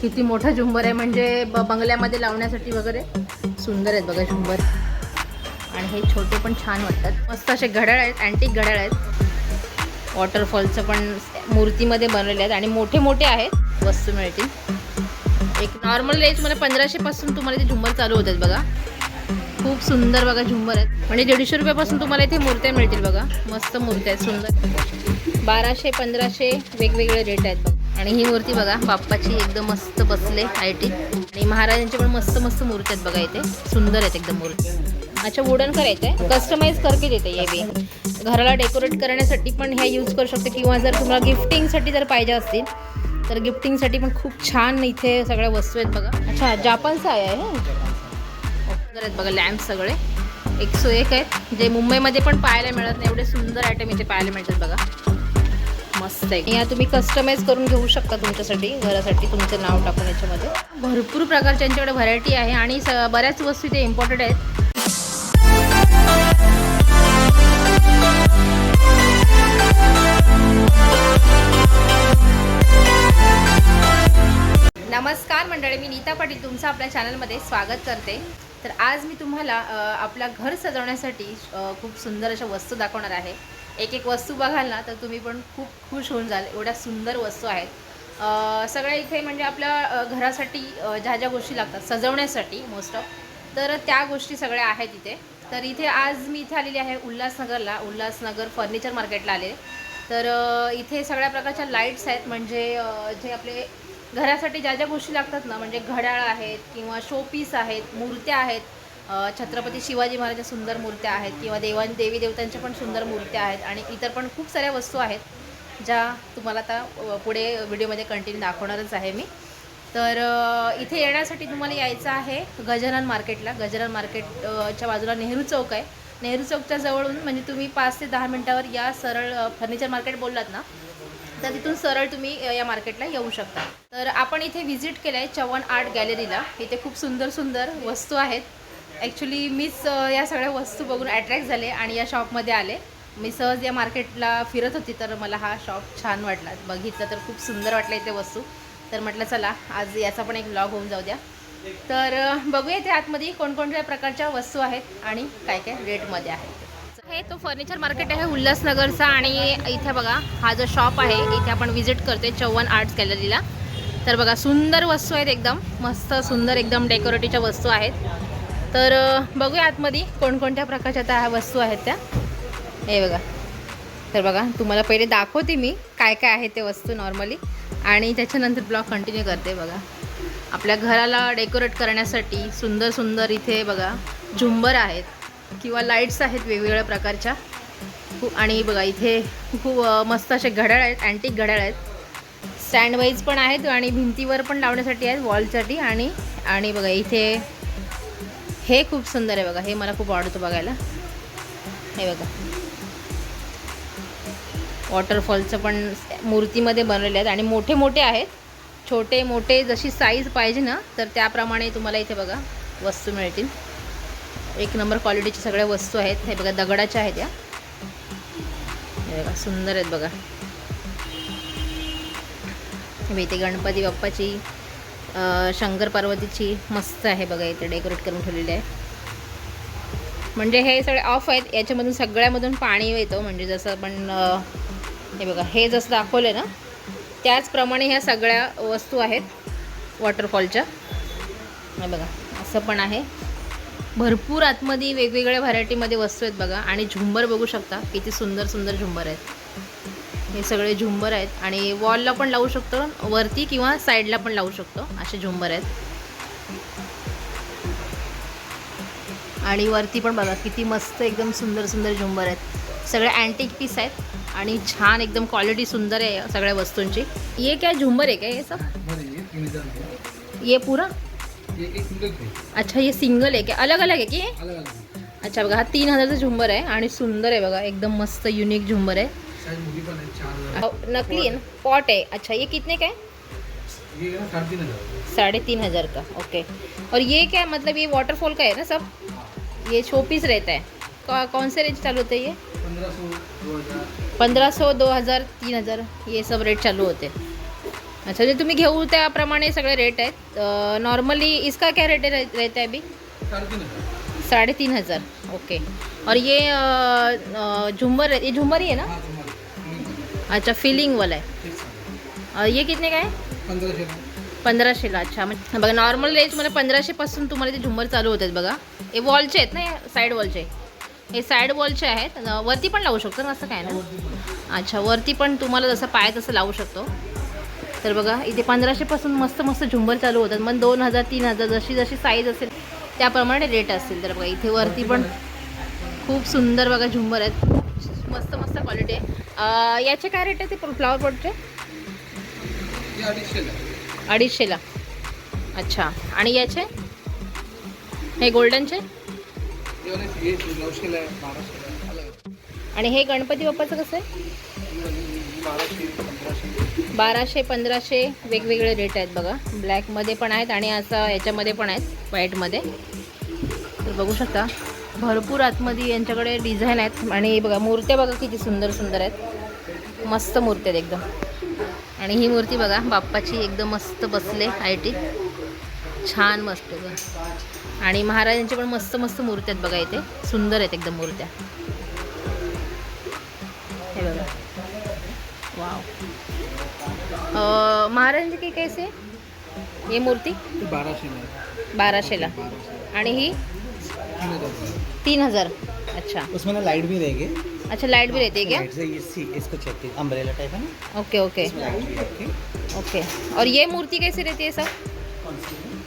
किती मोठा झुंबर आहे. म्हणजे बंगल्यामध्ये लावण्यासाठी वगैरे सुंदर आहेत बघा झुंबर. आणि हे छोटे पण छान वाटतात. मस्त असे घड्याळ आहेत अँटिक घड्याळ आहेत. वॉटरफॉलचं पण मूर्तीमध्ये बनवले आहेत. आणि मोठे मोठे आहेत वस्तू मिळतील. एक नॉर्मल रेंज मला पंधराशेपासून तुम्हाला ते झुंबर चालू होतात बघा. खूप सुंदर बघा झुंबर आहेत. म्हणजे दीडशे रुपयापासून तुम्हाला इथे मूर्त्या मिळतील बघा. मस्त मूर्त्या आहेत सुंदर. बाराशे पंधराशे वेगवेगळे रेट आहेत बघा. आणि ही मूर्ती बघा बाप्पाची एकदम मस्त बसले आयटी. आणि महाराजांची पण मस्त मस्त मूर्ती आहेत बघा इथे. सुंदर आहेत एकदम मूर्ती. अच्छा वुडन करायचं आहे कस्टमाइज करके देते ये बी. घराला डेकोरेट करण्यासाठी पण ह्या यूज करू शकते. किंवा जर तुम्हाला गिफ्टिंगसाठी जर पाहिजे असतील तर गिफ्टिंगसाठी पण खूप छान इथे सगळ्या वस्तू आहेत बघा. अच्छा जापानचा आहे हे. सुंदर आहेत बघा लॅम्प सगळे. एकशे एक आहेत. जे मुंबईमध्ये पण पाहायला मिळत नाही एवढे सुंदर आयटम इथे पाहायला मिळतात बघा. मस्त आहे. या तुम्ही कस्टमाइज करून घेऊ शकता तुमच्यासाठी घरासाठी तुमचं नाव टाकून याच्यामध्ये. भरपूर प्रकारच्या यांच्याकडे व्हरायटी आहे आणि स- बऱ्याच वस्तू ते इम्पॉर्टंट आहेत. नमस्कार मंडळी मी नीता पाटील तुमचं आपल्या चॅनलमध्ये स्वागत करते. तर आज मी तुम्हाला आपला आपलं घर सजवण्यासाठी खूप सुंदर अशा वस्तू दाखवणार आहे. एक एक वस्तू बघाल ना तर तुम्ही पण खूप खुश होऊन जाल. एवढ्या सुंदर वस्तू आहेत. सगळ्या इथे म्हणजे आपल्या घरासाठी ज्या ज्या गोष्टी लागतात सजवण्यासाठी मोस्ट ऑफ तर त्या गोष्टी सगळ्या आहेत इथे. तर इथे आज मी इथे आलेली आहे उल्हासनगरला. उल्हासनगर फर्निचर मार्केटला आले तर इथे सगळ्या प्रकारच्या लाईट्स आहेत. म्हणजे जे आपले घरासाठी ज्या ज्या गोष्टी लागतात ना म्हणजे घड्याळ आहेत किंवा शोपीस आहेत मूर्त्या आहेत छत्रपती शिवाजी महाराजच्या सुंदर मूर्त्या आहेत किंवा देवां देवी देवतांच्या पण सुंदर मूर्त्या आहेत आणि इतर पण खूप साऱ्या वस्तू आहेत ज्या तुम्हाला आता पुढे व्हिडिओमध्ये कंटिन्यू दाखवणारच आहे मी. तर इथे येण्यासाठी तुम्हाला यायचं आहे गजानन मार्केटला. गजानन मार्केटच्या बाजूला नेहरू चौक आहे. नेहरू चौकच्या जवळून म्हणजे तुम्ही पाच ते दहा मिनटावर या सरळ फर्निचर मार्केट बोललात ना तर तिथून सरळ तुम्ही या मार्केटला येऊ शकता. तर आपण इथे व्हिजिट केलं आहे चव्हाण आर्ट गॅलरीला इथे खूप सुंदर सुंदर वस्तू आहेत. ॲक्च्युली मीच uh, या सगळ्या वस्तू बघून अट्रॅक्ट झाले आणि या शॉपमध्ये आले. मी सहज या मार्केटला फिरत होती तर मला हा शॉप छान वाटला. बघितलं तर खूप सुंदर वाटलं इथे वस्तू. तर म्हटलं चला आज याचा पण एक ब्लॉग होऊन जाऊ द्या. तर बघूया इथे आतमध्ये कोणकोणत्या प्रकारच्या वस्तू आहेत आणि काय काय रेटमध्ये आहेत. हे तो फर्निचर मार्केट आहे उल्हासनगरचा आणि इथे बघा हा जो शॉप आहे इथे आपण व्हिजिट करतोय चव्हाण आर्ट्स गॅलरीला तर बघा सुंदर वस्तू आहेत एकदम. मस्त सुंदर एकदम डेकोरेटिव्हच्या वस्तू आहेत. तर बघूया आतमध्ये कोणकोणत्या प्रकारच्या त्या ह्या वस्तू आहेत त्या. हे बघा. तर बघा तुम्हाला पहिले दाखवते मी काय काय आहे ते वस्तू नॉर्मली आणि त्याच्यानंतर ब्लॉग कंटिन्यू करते बघा. आपल्या घराला डेकोरेट करण्यासाठी सुंदर सुंदर इथे बघा झुंबर आहेत किंवा लाईट्स आहेत वेगवेगळ्या प्रकारच्या. खूप आणि बघा इथे खूप मस्त असे घड्याळ आहेत अँटिक घड्याळ आहेत. स्टँड वाईज पण आहेत आणि भिंतीवर पण लावण्यासाठी आहेत वॉलसाठी आणि आणि बघा इथे हे खूप सुंदर आहे बघा. हे मला खूप आवडतं बघायला. हे बघा. वॉटरफॉलचं पण मूर्तीमध्ये बनवलेले आहेत आणि मोठे मोठे आहेत. छोटे मोठे जशी साईज पाहिजे ना तर त्याप्रमाणे तुम्हाला इथे बघा वस्तू मिळतील. एक नंबर क्वालिटीच्या सगळ्या वस्तू आहेत. हे बघा दगडाच्या आहेत या. हे बघा सुंदर आहेत बघा. इथे गणपती बाप्पाची शंकर पार्वतीची मस्त आहे बघा इथे डेकोरेट करून ठेवलेली आहे. म्हणजे हे सगळे ऑफ आहेत याच्यामधून सगळ्यामधून पाणी येतं म्हणजे जसं आपण हे बघा हे जसं दाखवलं ना त्याचप्रमाणे ह्या सगळ्या वस्तू आहेत वॉटरफॉलच्या हे बघा असं पण आहे. भरपूर आतमध्ये वेगवेगळ्या व्हरायटीमध्ये वस्तू आहेत बघा आणि झुंबर बघू शकता किती सुंदर सुंदर झुंबर आहेत. हे सगळे झुंबर आहेत आणि वॉलला पण लावू शकतो वरती किंवा साईडला पण लावू शकतो असे झुंबर आहेत. आणि वरती पण बघा किती मस्त एकदम सुंदर सुंदर झुंबर आहेत. सगळे अँटिक पीस आहेत आणि छान एकदम क्वालिटी सुंदर आहे सगळ्या वस्तूंची. ये क्या झुंबर आहे क्या ये सब? ये है पूरा? अच्छा ये सिंगल आहे क्या? अलग अलग आहे की? हे? अच्छा बघा हा तीन हजारचा झुंबर आहे आणि सुंदर आहे बघा एकदम मस्त युनिक झुंबर आहे. है नकली आहे ना? पॉट है। अच्छा ये कितने का है? है साढ़े तीन हज़ार। का ओके। और ये क्या है? मतलब ये वाटरफॉल का है ना सब? ये शो पीस रहता है। कौ- कौन से रेंज चालू होते हैं ये? पंद्रह सौ दो हज़ार। पंद्रह सौ दो हज़ार तीन हज़ार ये सब रेट चालू होते हैं। अच्छा जे तुम्ही घेऊ त्याप्रमाणे सगळे रेट आहेत। नॉर्मली इसका क्या रेट रहता है अभी? साढ़े तीन हज़ार। ओके। और ये झुम्बर ये झुम्बर ही है ना? हाँ अच्छा फिलिंग वाला है आहे. ये कितने का है पंधराशे. पंधराशेला अच्छा म्हणजे बघा नॉर्मल रेंज मला पंधराशेपासून तुम्हाला ते झुंबर चालू होतात बघा. हे वॉलचे आहेत ना साईड वॉलचे हे साईड वॉलचे आहेत. वरती पण लावू शकतो ना असं काय ना अच्छा वरती पण तुम्हाला जसं पाय तसं लावू शकतो. तर बघा इथे पंधराशेपासून मस्त मस्त झुंबर चालू होतात. मग दोन हजार तीन हजार जशी जशी साईज असेल त्याप्रमाणे रेट असतील. तर बघा इथे वरती पण खूप सुंदर बघा झुंबर आहेत. मस्त मस्त क्वालिटी आहे. याचे काय रेट आहे ते फ्लॉवर पॉटचे अडीचशेला अच्छा. आणि याचे? हे गोल्डनचे. आणि हे गणपती बाप्पाचं कसं आहे? बाराशे पंधराशे. बाराशे पंधराशे वेगवेगळे रेट आहेत बघा. ब्लॅकमध्ये पण आहेत आणि असं याच्यामध्ये पण आहेत व्हाईटमध्ये तर बघू शकता. भरपूर आतमध्ये यांच्याकडे डिझाईन आहेत. आणि बघा मूर्त्या बघा किती सुंदर सुंदर आहेत. मस्त मूर्ती आहेत एकदम. आणि ही मूर्ती बघा बाप्पाची एकदम मस्त बसले आयटीत छान मस्त बघा. आणि महाराजांच्या पण मस्त मस्त मूर्त्या आहेत बघा इथे. सुंदर आहेत एकदम मूर्त्या. हे बघा. वाव. महाराजांची की कैसे ही मूर्ती? ते बाराशेला. बाराशे आणि ही? तीन हजार. अच्छा. उसमें ना लाइट भी रहेगी। अच्छा लाइट भी रहती है क्या? लाइट से ये सी इसको चेक कीजिए अम्ब्रेला टाइप है ना? ओके ओके ओके और ये मूर्ति कैसे रहती है सब?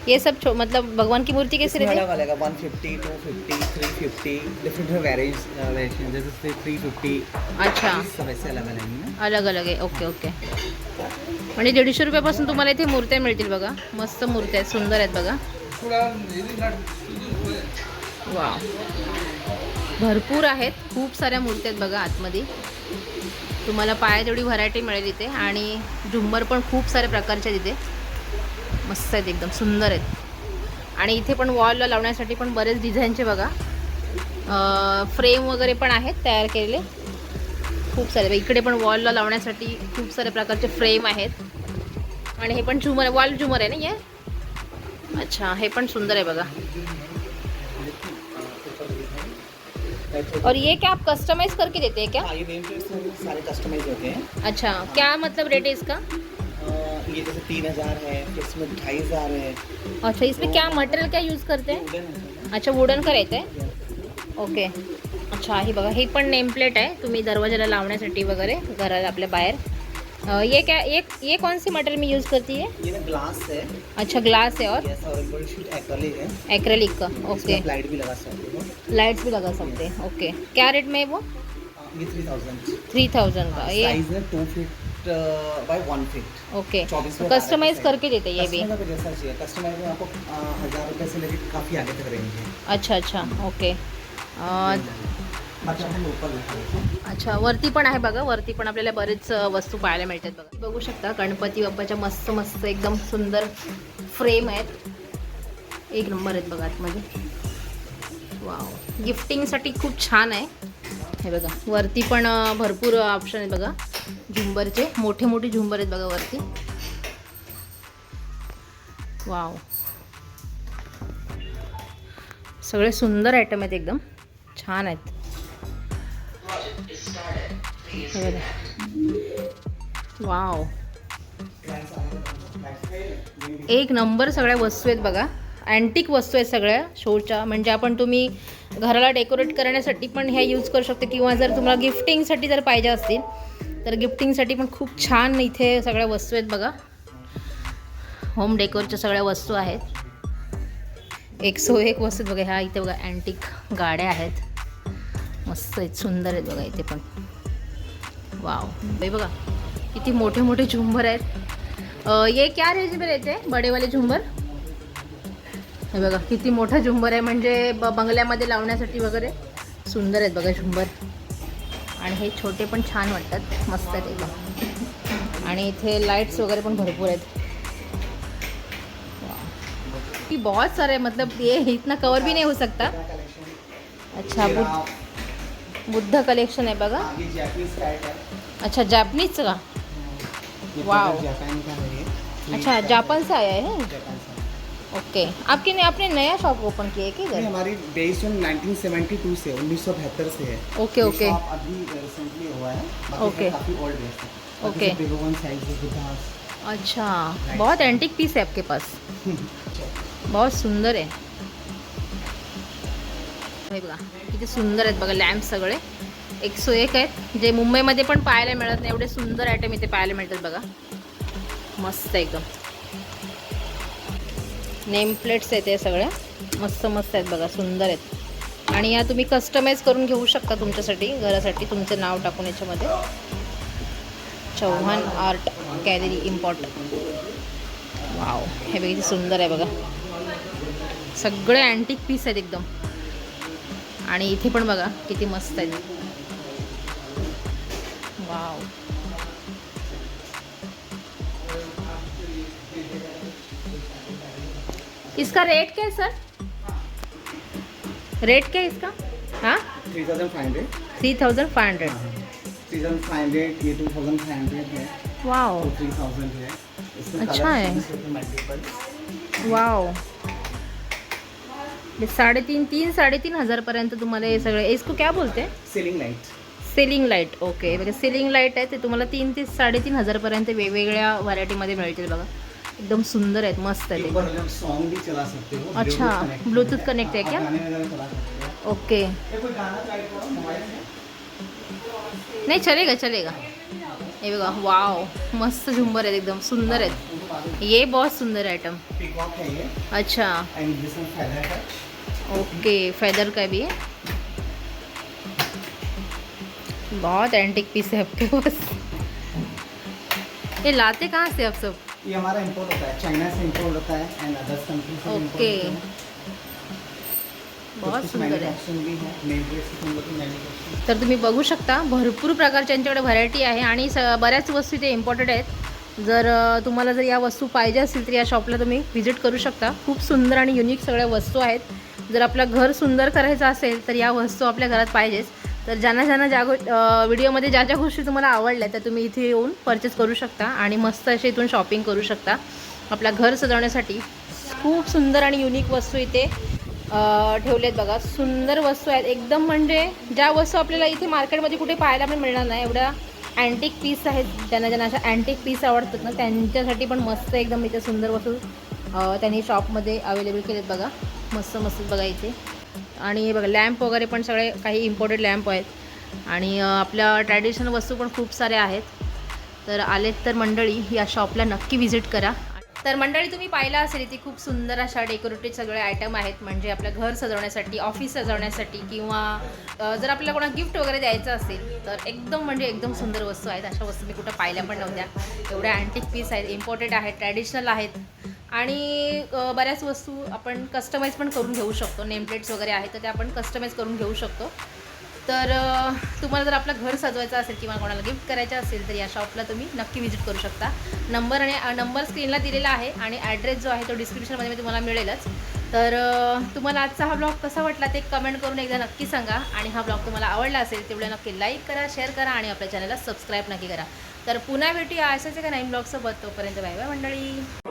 ये सब छो- मतलब भगवान की मूर्ति कैसे रहती अलग है अलग है one fifty two fifty three fifty different variation जैसे थ्री फिफ्टी अच्छा। सब ऐसे अलग अलग है अलग अलग आहे ओके ओके म्हणजे दीडशे रुपयापासून तुम्हाला इथे मूर्त्या मिळतील बघा. मस्त मूर्त्या आहेत सुंदर आहेत बघा. वा भरपूर आहेत. खूप साऱ्या मूर्त्या आहेत बघा आतमध्ये. तुम्हाला पाया तेवढी व्हरायटी मिळेल इथे. आणि झुंबर पण खूप साऱ्या प्रकारचे आहेत मस्त आहेत एकदम. सुंदर आहेत. आणि इथे पण वॉलला लावण्यासाठी पण बरेच डिझाईनचे बघा. फ्रेम वगैरे पण आहेत तयार केलेले. खूप सारे. इकडे पण वॉलला लावण्यासाठी खूप साऱ्या प्रकारचे फ्रेम आहेत. आणि हे पण झुमर आहे वॉल झुमर आहे ना ये अच्छा हे पण सुंदर आहे बघा. और ये क्या आप कस्टमाइज करके देते हैं क्या? हाँ ये नेम सारे कस्टमाइज होते हैं। अच्छा क्या मतलब रेट है इसका? ये जैसे तीन हज़ार है इसमें ढाई हज़ार है। अच्छा इसमें क्या मटेरियल क्या यूज़ करते हैं? अच्छा वुडन का रहते है? ओके अच्छा हे बघा ही पण नेम प्लेट आहे. तुम्ही दरवाजाला लावण्यासाठी वगैरे घरात आपल्या बाहेर. अ, ये क्या ये ये कौन सी मटेरियल में यूज़ करती है ये ना ग्लास है। अच्छा ग्लास है और? और एक्रेलिक है। एक्रेलिक का ओके लाइट भी लगा सकते हो। लाइट्स भी लगा सकते हैं। ओके। क्या रेट में है वो? थ्री थाउजेंड थ्री थाउजेंड का ये? Size two feet by one feet okay. Customise करके देते ये भी। कस्टमर को जैसा चाहिए। कस्टमर में आपको अ, हज़ार रुपये से लेकर काफ़ी आगे तक रेंज है। अच्छा अच्छा। ओके। अच्छा वरती पण आहे बघा. वरती पण आपल्याला बरेच वस्तू पाहायला मिळतात बघा. बघू शकता गणपती बाप्पाच्या मस्त मस्त एकदम सुंदर फ्रेम आहेत. एक नंबर आहेत बघा आतमध्ये. वाव गिफ्टिंगसाठी खूप छान आहे. हे बघा वरती पण भरपूर ऑप्शन आहेत बघा. झुंबरचे मोठे मोठे झुंबर आहेत बघा वरती. वाव. सगळे सुंदर आयटम आहेत एकदम. छान आहेत. हे बघा. वाव. एक नंबर सगळ्या वस्तू आहेत बघा. अँटिक वस्तू आहेत सगळ्या शोच्या. म्हणजे आपण तुम्ही घराला डेकोरेट करण्यासाठी पण ह्या यूज करू शकतो. किंवा जर तुम्हाला गिफ्टिंगसाठी जर पाहिजे असतील तर गिफ्टिंगसाठी पण खूप छान इथे सगळ्या वस्तू आहेत बघा. होम डेकोरच्या सगळ्या वस्तू आहेत. एक सो एक वस्तू आहेत बघा. ह्या इथे बघा अँटिक गाड्या आहेत. मस्त आहेत सुंदर आहेत बघा इथे पण. वाव हे बघा किती मोठे मोठे झुंबर आहेत. ये क्या रेंज में रहते हैं बडे वाले झुंबर? हे बघा किती मोठा झुंबर आहे. म्हणजे ब बंगल्यामध्ये लावण्यासाठी वगैरे सुंदर आहेत बघा झुंबर. आणि हे छोटे पण छान वाटतात. मस्त आहेत एकदम आणि इथे लाईट्स वगैरे पण भरपूर आहेत. ये बहुत सारे मतलब ये इतना कवर भी नहीं हो सकता. अच्छा बुद्ध बुद्ध कलेक्शन आहे बघा. जैपनीज अच्छा जॅपनीजचं का? वाव. का अच्छा जापान से आया है? जापान से ओके. आपके ने आपने नया शॉप ओपन किया है ये इधर? हमारी बेस्ड ऑन 1972 से 1972 से है। Okay, okay. shop अभी रिसेंटली हुआ है ओके। है काफी ओल्ड है। Okay. Big one size guitars अच्छा. बहुत एंटिक पीस है आपके पास. बहुत सुंदर आहे हे बघा किती सुंदर आहेत बघा लॅम्प सगळे. एकशे एक आहेत. जे मुंबईमध्ये पण पाहायला मिळत नाही एवढे सुंदर आयटम इथे पाहायला मिळतात बघा. मस्त एकदम. नेम प्लेट्स आहेत या सगळ्या. मस्त मस्त आहेत बघा सुंदर आहेत. आणि या तुम्ही कस्टमाइज करून घेऊ शकता तुमच्यासाठी घरासाठी तुमचं नाव टाकून याच्यामध्ये. Chauhan art gallery import wow हे बघा किती सुंदर आहे बघा. सगळे अँटिक पीस आहेत एकदम. आणि इथे पण बघा किती मस्त आहेत. वाव इसका रेट क्या है सर रेट क्या है इसका? हाँ? Three thousand five hundred three thousand five hundred three thousand five hundred ये टू थाउजेंड फाइव हंड्रेड है। वाओ थ्री थाउजेंड है। अच्छा है। हे साडेतीन तीन साडेतीन हजारपर्यंत तुम्हाला हे सगळे इसको क्या बोलते ceiling light ceiling light okay बघा सेलिंग लाइट आहे ते तुम्हाला तीन ते साडेतीन हजारपर्यंत वेगवेगळ्या व्हरायटीमध्ये मिळतील बघा. एकदम सुंदर आहेत मस्त आहेत ऊपर हम सॉन्ग भी चला सकते हो अच्छा, Bluetooth connect Bluetooth है। connect है आप क्या? गाने वगैरह चला सकते हो। ओके ये कोई गाना ट्राई करो मोबाइल से नाही चलेगा चलेगा। हे बघा वाव मस्त झुंबर आहेत एकदम सुंदर आहेत. ये बहुत सुंदर है आइटम पीकॉक है ये। अच्छा. एंड दिस वन फेदर है। ओके फेदर का भी है. बहुत एंटिक पीस है आपके पास ये लाते कहाँ से आप सब? ये हमारा इंपोर्ट होता है। चाइना से इंपोर्ट होता है एंड अदर्स कंट्री से ओके होता है। बहुत सुंदर तर तुम्ही बघू शकता भरपूर प्रकारच्या यांच्याकडे व्हरायटी आहे आणि स बऱ्याच वस्तू इथे इम्पॉर्टंट आहेत. जर तुम्हाला जर या वस्तू पाहिजे असतील तर या शॉपला तुम्ही व्हिजिट करू शकता. खूप सुंदर आणि युनिक सगळ्या वस्तू आहेत. जर आपलं घर सुंदर करायचं असेल तर या वस्तू आपल्या घरात पाहिजेच. तर ज्यांना ज्यांना ज्या गो व्हिडिओमध्ये ज्या ज्या गोष्टी तुम्हाला आवडल्या त्या तुम्ही इथे येऊन परचेस करू शकता आणि मस्त असे इथून शॉपिंग करू शकता. आपला घर सजवण्यासाठी खूप सुंदर आणि युनिक वस्तू इथे ठेवलेत बघा. सुंदर वस्तू आहेत. एकदम म्हणजे ज्या वस्तू आपल्याला इथे मार्केटमध्ये कुठे पाहायला पण मिळणार नाही एवढ्या अँटिक पीस आहेत. ज्यांना ज्यांना अशा अँटिक पीस आवडतात ना त्यांच्यासाठी पण मस्त एकदम इथे सुंदर वस्तू त्यांनी शॉपमध्ये अवेलेबल केलेत बघा. मस्त मस्त बघा इथे. आणि हे बघा लॅम्प वगैरे पण सगळे काही इम्पोर्टेड लॅम्प आहेत. आणि आपल्या ट्रॅडिशनल वस्तू पण खूप साऱ्या आहेत. तर आलेत तर मंडळी या शॉपला नक्की व्हिजिट करा. तर मंडळी तुम्ही पाहिलं असेल इथे खूप सुंदर अशा डेकोरेटिव्ह सगळे आयटम आहेत. म्हणजे आपलं घर सजवण्यासाठी ऑफिस सजवण्यासाठी किंवा जर आपल्याला कोणा गिफ्ट वगैरे द्यायचं असेल तर एकदम म्हणजे एकदम सुंदर वस्तू आहेत. अशा वस्तू मी कुठं पाहिल्या पण नव्हत्या. एवढ्या अँटिक पीस आहेत इम्पॉर्टेड आहेत ट्रॅडिशनल आहेत. आणि बऱ्याच वस्तू आपण कस्टमाइज पण करून घेऊ शकतो. नेमप्लेट्स वगैरे आहेत तर त्या आपण कस्टमाइज करून घेऊ शकतो. तर तुम्हाला जर आपलं घर सजवायचं असेल किंवा कोणाला गिफ्ट करायचं असेल तर या शॉपला तुम्ही नक्की व्हिजिट करू शकता. नंबर आणि नंबर स्क्रीनला दिलेला आहे आणि ॲड्रेस जो आहे तो डिस्क्रिप्शनमध्ये मी तुम्हाला मिळेलच. तर तुम्हाला आजचा हा ब्लॉग कसा वाटला ते कमेंट करून एकदा नक्की सांगा. आणि हा ब्लॉग तुम्हाला आवडला असेल तेवढं नक्की लाईक करा शेअर करा आणि आपल्या चॅनलला सबस्क्राईब नक्की करा. तर पुन्हा भेटूया अशाच एका नवीन ब्लॉगसोबत तोपर्यंत बाय बाय मंडळी.